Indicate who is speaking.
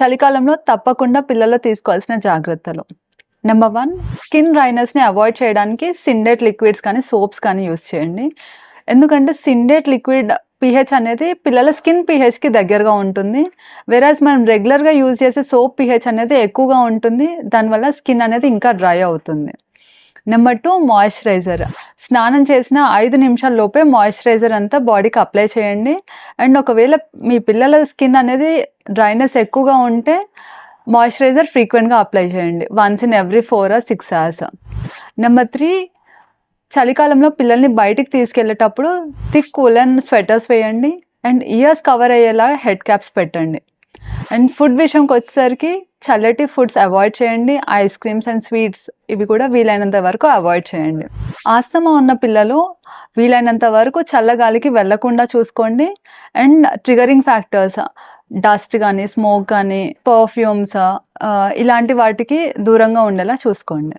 Speaker 1: చలికాలంలో తప్పకుండా పిల్లలు తీసుకోవాల్సిన జాగ్రత్తలు. నెంబర్ వన్ స్కిన్ డ్రైనెస్ని అవాయిడ్ చేయడానికి సిండేట్ లిక్విడ్స్ కానీ సోప్స్ కానీ యూస్ చేయండి. ఎందుకంటే సిండేట్ లిక్విడ్ పిహెచ్ అనేది పిల్లల స్కిన్ పిహెచ్కి దగ్గరగా ఉంటుంది. వెరాజ్ మనం రెగ్యులర్గా యూజ్ చేసే సోప్ పిహెచ్ అనేది ఎక్కువగా ఉంటుంది. దానివల్ల స్కిన్ అనేది ఇంకా డ్రై అవుతుంది. నెంబర్ టూ మాయిశ్చరైజర్ స్నానం చేసిన ఐదు నిమిషాల లోపే మాయిశ్చరైజర్ అంతా బాడీకి అప్లై చేయండి. అండ్ ఒకవేళ మీ పిల్లల స్కిన్ అనేది డ్రైనెస్ ఎక్కువగా ఉంటే మాయిశ్చరైజర్ ఫ్రీక్వెంట్గా అప్లై చేయండి. Once in every four or six hours number three చలికాలంలో పిల్లల్ని బయటికి తీసుకెళ్ళేటప్పుడు థిక్ కూలన్ స్వెటర్స్ వేయండి. అండ్ ఇయర్స్ కవర్ అయ్యేలా హెడ్ క్యాప్స్ పెట్టండి. అండ్ ఫుడ్ విషయంకి వచ్చేసరికి చల్లటి ఫుడ్స్ అవాయిడ్ చేయండి. ఐస్ క్రీమ్స్ అండ్ స్వీట్స్ ఇవి కూడా వీలైనంత వరకు అవాయిడ్ చేయండి. ఆస్తమా ఉన్న పిల్లలు వీలైనంత వరకు చల్లగాలికి వెళ్ళకుండా చూసుకోండి. అండ్ ట్రిగరింగ్ ఫ్యాక్టర్స్ డస్ట్ కానీ స్మోక్ కానీ పర్ఫ్యూమ్స్ ఇలాంటి వాటికి దూరంగా ఉండేలా చూసుకోండి.